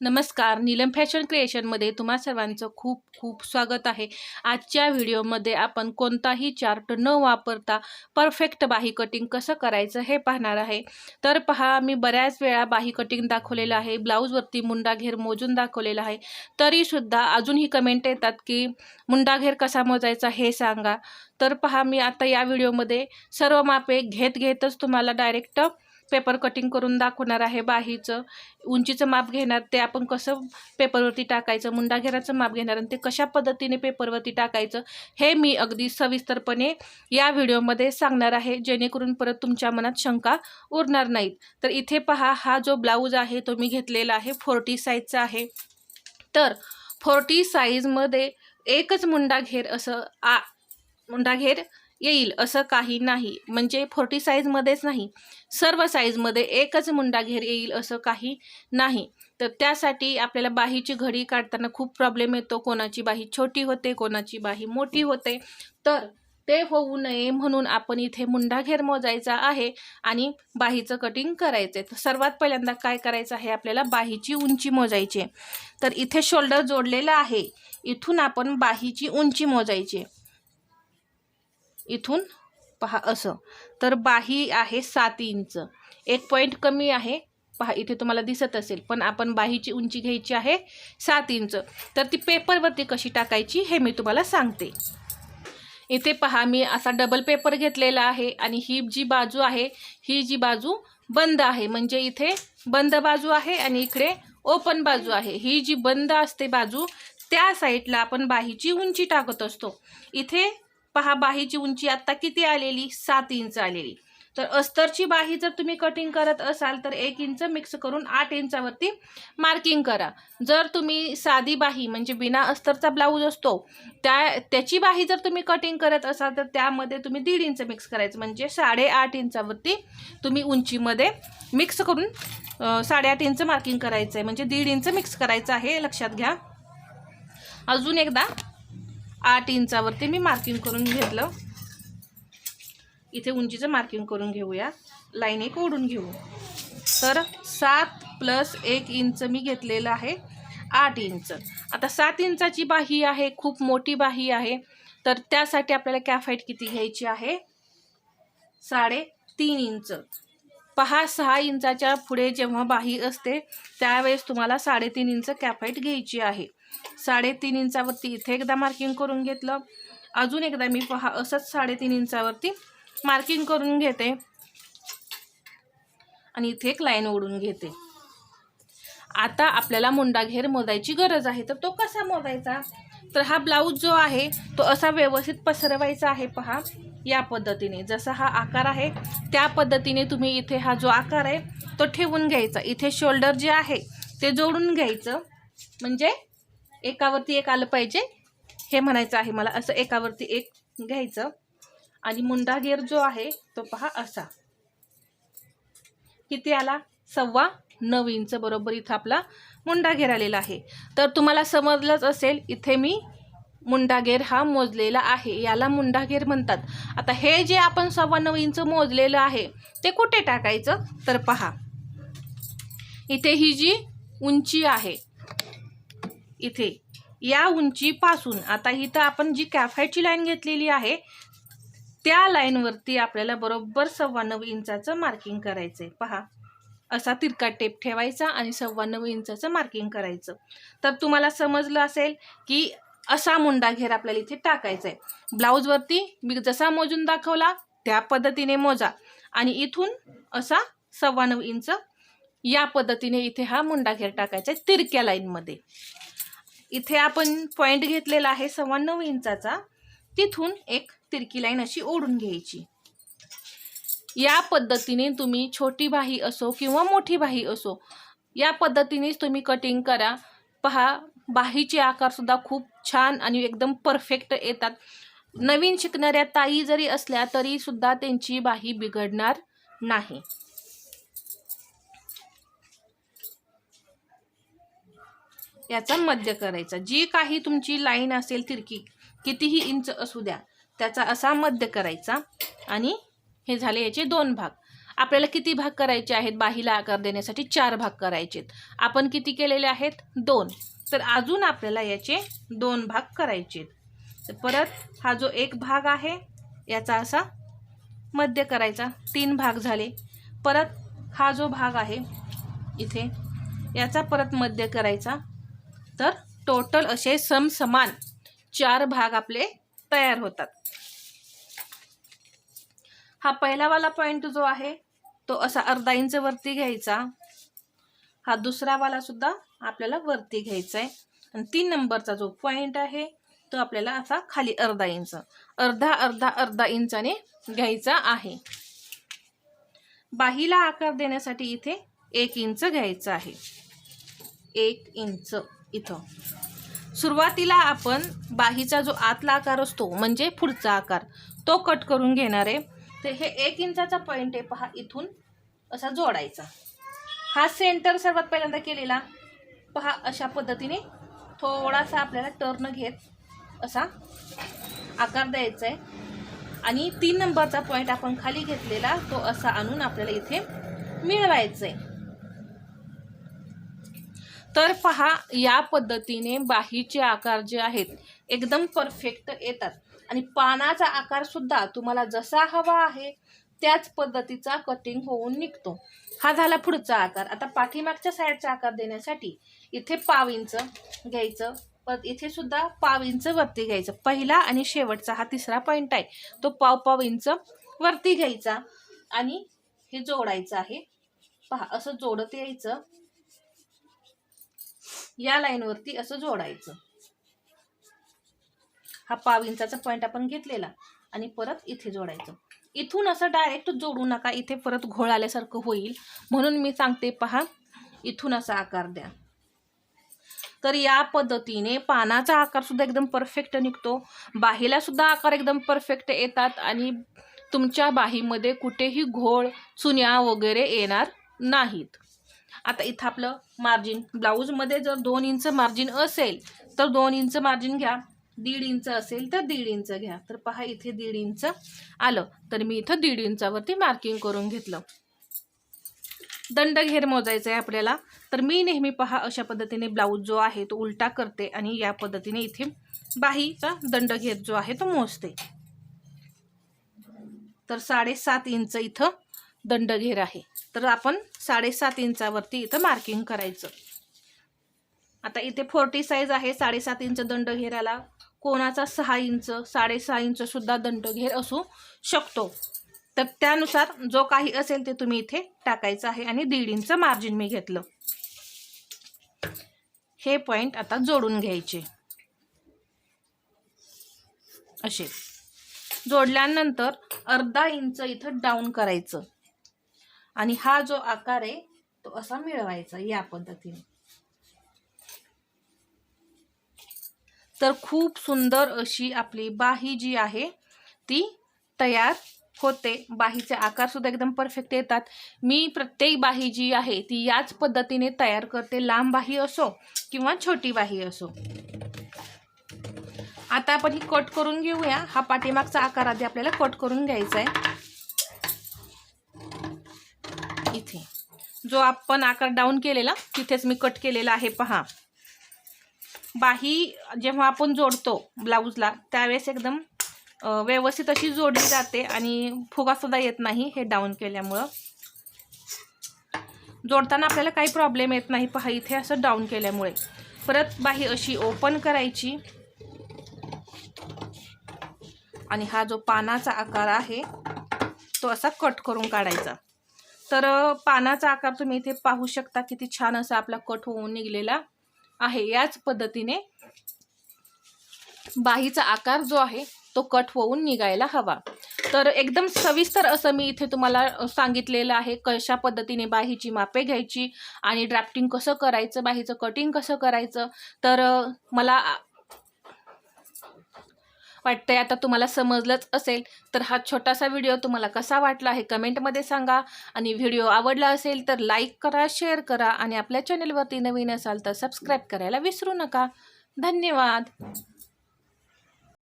नमस्कार. नीलम फॅशन क्रिएशनमध्ये तुम्हा सर्वांचं खूप खूप स्वागत आहे. आजच्या व्हिडिओमध्ये आपण कोणताही चार्ट न वापरता परफेक्ट बाही कटिंग कसं करायचं हे पाहणार आहे. तर पहा मी बऱ्याच वेळा बाही कटिंग दाखवलेलं आहे. ब्लाऊजवरती मुंडा घेर मोजून दाखवलेला आहे. तरीसुद्धा अजूनही कमेंट येतात की मुंडा घेर कसा मोजायचा हे सांगा. तर पहा मी आता या व्हिडिओमध्ये सर्व मापे घेत घेतच तुम्हाला डायरेक्ट पेपर कटिंग करून दाखवणार आहे बाहीचं. उंचीचं माप घेणार ते आपण कसं पेपरवरती टाकायचं मुंडा घेराचं माप घेणार आणि ते कशा पद्धतीने पेपरवरती टाकायचं हे मी अगदी सविस्तरपणे या व्हिडिओमध्ये सांगणार आहे. जेणेकरून परत तुमच्या मनात शंका उरणार नाहीत. तर इथे पहा हा जो ब्लाऊज आहे तो मी घेतलेला आहे फोर्टी साईजचा आहे. तर फोर्टी साईजमध्ये एकच मुंडा घेर असं आ मुंडा घेर येईल असं काही नाही. म्हणजे फोर्टी साईजमध्येच नाही. सर्व साईजमध्ये एकच मुंडा घेर येईल असं काही नाही. तर त्यासाठी आपल्याला बाहीची घडी काढताना खूप प्रॉब्लेम येतो. कोणाची बाही छोटी होते कोणाची बाही मोठी होते. तर ते होऊ नये म्हणून आपण इथे मुंडा घेर मोजायचा आहे आणि बाहीचं कटिंग करायचं आहे तर सर्वात पहिल्यांदा काय करायचं आहे? आपल्याला बाहीची उंची मोजायची तर इथे शोल्डर जोडलेलं आहे. इथून आपण बाहीची उंची मोजायची इथून पहा असं. तर बाही आहे सात इंच. एक पॉईंट कमी आहे. पहा इथे तुम्हाला दिसत असेल पण आपण बाहीची उंची घ्यायची आहे सात इंच. तर ती पेपरवरती कशी टाकायची हे मी तुम्हाला सांगते. इथे पहा मी असा डबल पेपर घेतलेला आहे आणि ही जी बाजू आहे ही जी बाजू बंद आहे. म्हणजे इथे बंद बाजू आहे आणि इकडे ओपन बाजू आहे. ही जी बंद असते बाजू त्या साईडला आपण बाहीची उंची टाकत असतो. इथे पहा बाहीची उंची आत्ता किती आलेली? सात इंच आलेली. तर अस्तरची बाही जर तुम्ही कटिंग करत असाल तर एक इंच मिक्स करून आठ इंचावरती मार्किंग करा. जर तुम्ही साधी बाही म्हणजे बिना अस्तरचा ब्लाऊज असतो त्या त्याची बाही जर तुम्ही कटिंग करत असाल तर त्यामध्ये तुम्ही दीड इंच मिक्स करायचं. म्हणजे साडेआठ इंचावरती तुम्ही उंचीमध्ये मिक्स करून साडेआठ इंच मार्किंग करायचं आहे म्हणजे दीड इंच मिक्स करायचं आहे लक्षात घ्या. अजून एकदा आठ इंचावरती मी मार्किंग करून घेतलं. इथे उंचीचं मार्किंग करून घेऊया. लाईन एक ओढून घेऊ. तर सात प्लस एक इंच मी घेतलेलं आहे. आठ इंच. आता सात इंचाची बाही आहे खूप मोठी बाही आहे. तर त्यासाठी आपल्याला कॅफाईट किती घ्यायची आहे? साडे तीन इंच. पहा सहा इंचाच्या पुढे जेव्हा बाही असते त्यावेळेस तुम्हाला साडेतीन इंच कॅफाईट घ्यायची आहे. साडेतीन इंचावरती इथे एकदा मार्किंग करून घेतलं. अजून एकदा मी पहा असंच साडेतीन इंचावरती मार्किंग करून घेते. आणि इथे एक लाईन ओढून घेते. आता आपल्याला मुंडा घेर मोजायची गरज आहे. तर तो कसा मोजायचा? तर हा ब्लाऊज जो आहे तो असा व्यवस्थित पसरवायचा आहे पहा. या पद्धतीने. जसा हा आकार आहे त्या पद्धतीने तुम्ही इथे हा जो आकार आहे तो ठेवून घ्यायचा. इथे शोल्डर जे आहे ते जोडून घ्यायचं. म्हणजे एकावरती एक आलं पाहिजे. हे म्हणायचं आहे मला असं एकावरती एक घ्यायचं. आणि मुंडा घेर जो आहे तो पहा असा. किती आला? सव्वा नऊ इंच बरोबर इथं आपला मुंडा घेर आलेला आहे. तर तुम्हाला समजलंच असेल इथे मी मुंडाघेर हा मोजलेला आहे. याला मुंडाघेर म्हणतात. आता हे जे आपण सव्वा नऊ इंच मोजलेलं आहे ते कुठे टाकायचं? तर पहा. इथे ही जी उंची आहे इथे या उंचीपासून आता इथं आपण जी कॅफायची लाईन घेतलेली आहे त्या लाईनवरती आपल्याला बरोबर सव्वा नऊ इंचाचं मार्किंग करायचं आहे पहा. असा तिरका टेप ठेवायचा आणि सव्वा नऊ इंचाचं मार्किंग करायचं. तर तुम्हाला समजलं असेल की असा मुंडा घेर आपल्याला इथे टाकायचा आहे ब्लाऊजवरती मी जसा मोजून दाखवला त्या पद्धतीने मोजा. आणि इथून असा सव्वा नऊ इंच या पद्धतीने इथे हा मुंडा घेर टाकायचा आहे तिरक्या लाईनमध्ये इथे आपण पॉईंट घेतलेला आहे सव्वा नऊ इंचाचा. तिथून एक तिरकी लाईन अशी ओढून घ्यायची. या पद्धतीने तुम्ही छोटी बाही असो किंवा मोठी बाही असो या पद्धतीनेच तुम्ही कटिंग करा. पहा बाहीचे आकारसुद्धा खूप छान आणि एकदम परफेक्ट येतात. नवीन शिकणाऱ्या ताई जरी असल्या तरीसुद्धा त्यांची बाही बिघडणार नाही. याचा मध्य करायचा. जी काही तुमची लाईन असेल तिरकी कितीही इंच असू द्या त्याचा असा मध्य करायचा. आणि हे झाले याचे दोन भाग. आपल्याला किती भाग करायचे आहेत? बाहीला आकार देण्यासाठी चार भाग करायचे आहेत आपण किती केलेले आहेत? दोन. तर अजून आपल्याला याचे दोन भाग करायचे आहेत तर परत हा जो एक भाग आहे याचा असा मध्य करायचा. तीन भाग झाले. परत हा जो भाग आहे इथे याचा परत मध्य करायचा. तर टोटल असे समसमान चार भाग आपले तयार होतात. हा पहिलावाला पॉईंट जो आहे तो असा अर्धा इंच वरती घ्यायचा. हा दुसरा वाला सुद्धा आपल्याला वरती घ्यायचा आहे आणि तीन नंबरचा जो पॉईंट आहे तो आपल्याला असा खाली अर्धा इंच अर्धा अर्धा अर्धा इंचाने घ्यायचा आहे. बाहीला आकार देण्यासाठी इथे एक इंच घ्यायचं आहे. एक इंच इथं. सुरुवातीला आपण बाहीचा जो आतला आकार असतो म्हणजे पुढचा आकार तो कट करून घेणार आहे तर हे एक इंचाचा पॉईंट आहे. पहा इथून असा जोडायचा. हा सेंटर सर्वात पहिल्यांदा केलेला. पहा अशा पद्धतीने थोडासा आपल्याला टर्न घेत असा आकार द्यायचा आहे आणि तीन नंबरचा पॉईंट आपण खाली घेतलेला तो असा आणून आपल्याला इथे मिळवायचा आहे तर पहा या पद्धतीने बाहीचे आकार जे आहेत एकदम परफेक्ट येतात. आणि पानाचा आकार सुद्धा तुम्हाला जसा हवा आहे त्याच पद्धतीचा कटिंग होऊन निघतो. हा झाला पुढचा आकार. आता पाठीमागच्या साईडचा आकार देण्यासाठी इथे पाव इंच घ्यायचं. परत इथे सुद्धा पाव इंच वरती घ्यायचं. पहिला आणि शेवटचा हा तिसरा पॉईंट आहे. तो पाव पाव इंच वरती घ्यायचा आणि हे जोडायचं आहे. पहा असं जोडत यायचं. या लाईनवरती असं जोडायचं. हा पाव इंचाचा पॉईंट आपण घेतलेला. आणि परत इथे जोडायचं. इथून असं डायरेक्ट जोडू नका. इथे परत घोळ आल्यासारखं होईल. म्हणून मी सांगते पहा इथून असा आकार द्या. तर या पद्धतीने पानाचा आकार सुद्धा एकदम परफेक्ट निघतो. बाहीला सुद्धा आकार एकदम परफेक्ट येतात आणि तुमच्या बाहीमध्ये कुठेही घोळ चुन्या वगैरे येणार नाहीत. आता इथं आपलं मार्जिन ब्लाऊजमध्ये जर दोन इंच मार्जिन असेल तर दोन इंच मार्जिन घ्या. दीड इंच असेल तर दीड इंच घ्या. तर पहा इथे दीड इंच आलं. तर मी इथं दीड इंचावरती मार्किंग करून घेतलं. दंड घेर मोजायचा आहे आपल्याला. तर मी नेहमी पहा अशा पद्धतीने ब्लाऊज जो आहे तो उलटा करते आणि या पद्धतीने इथे बाहीचा दंड घेर जो आहे तो मोजते. तर साडेसात इंच इथं दंड घेर आहे. तर आपण साडेसात इंचावरती इथं मार्किंग करायचं. आता इथे फोर्टी साईज आहे साडेसात इंच दंड घेराला कोणाचा सहा इंच साडेसहा इंचसुद्धा दंडघेर असू शकतो. तर त्यानुसार जो काही असेल ते तुम्ही इथे टाकायचं आहे आणि दीड इंच मार्जिन मी घेतलं. हे पॉईंट आता जोडून घ्यायचे. असे. जोडल्यानंतर अर्धा इंच इथं डाऊन करायचं. आणि हा जो आकार आहे तो असा मिळवायचा या पद्धतीने. तर खूप सुंदर अशी आपली बाही जी आहे ती तयार होते. बाहीचे आकार सुद्धा एकदम परफेक्ट येतात. मी प्रत्येक बाही जी आहे ती याच पद्धतीने तयार करते. लांब बाही असो किंवा छोटी बाही असो. आता आपण ही कट करून घेऊया. हा पाठीमागचा आकार आधी आपल्याला कट करून घ्यायचा आहे. इथे. जो आपण आकार डाऊन केलेला तिथेच मी कट केलेला आहे. पहा. बाही जेव्हा आपण जोडतो ब्लाऊजला त्यावेळेस एकदम व्यवस्थित अशी जोडली जाते आणि फुगासुद्धा येत नाही हे डाऊन केल्यामुळं. जोडताना आपल्याला काही प्रॉब्लेम येत नाही पहा इथे असं डाऊन केल्यामुळे. परत बाही अशी ओपन करायची. आणि हा जो पानाचा आकार आहे तो असा कट करून काढायचा. तर पानाचा आकार तुम्ही इथे पाहू शकता किती छान असा आपला कट होऊन निघलेला. आहे. याच पद्धतीने बाहीचा आकार जो आहे तो कट होऊन निघायला हवा. तर एकदम सविस्तर असं मी इथे तुम्हाला सांगितलेलं आहे. कशा पद्धतीने बाहीची मापे घ्यायची आणि ड्राफ्टिंग कसं करायचं बाहीचं कटिंग कसं करायचं. तर मला वाटतंय आता तुम्हाला समजलंच असेल तर हा छोटासा व्हिडिओ तुम्हाला कसा वाटला हे कमेंटमध्ये सांगा. आणि व्हिडिओ आवडला असेल तर लाईक करा शेअर करा आणि आपल्या चॅनलवरती नवीन असाल तर सबस्क्राईब करायला विसरू नका. धन्यवाद.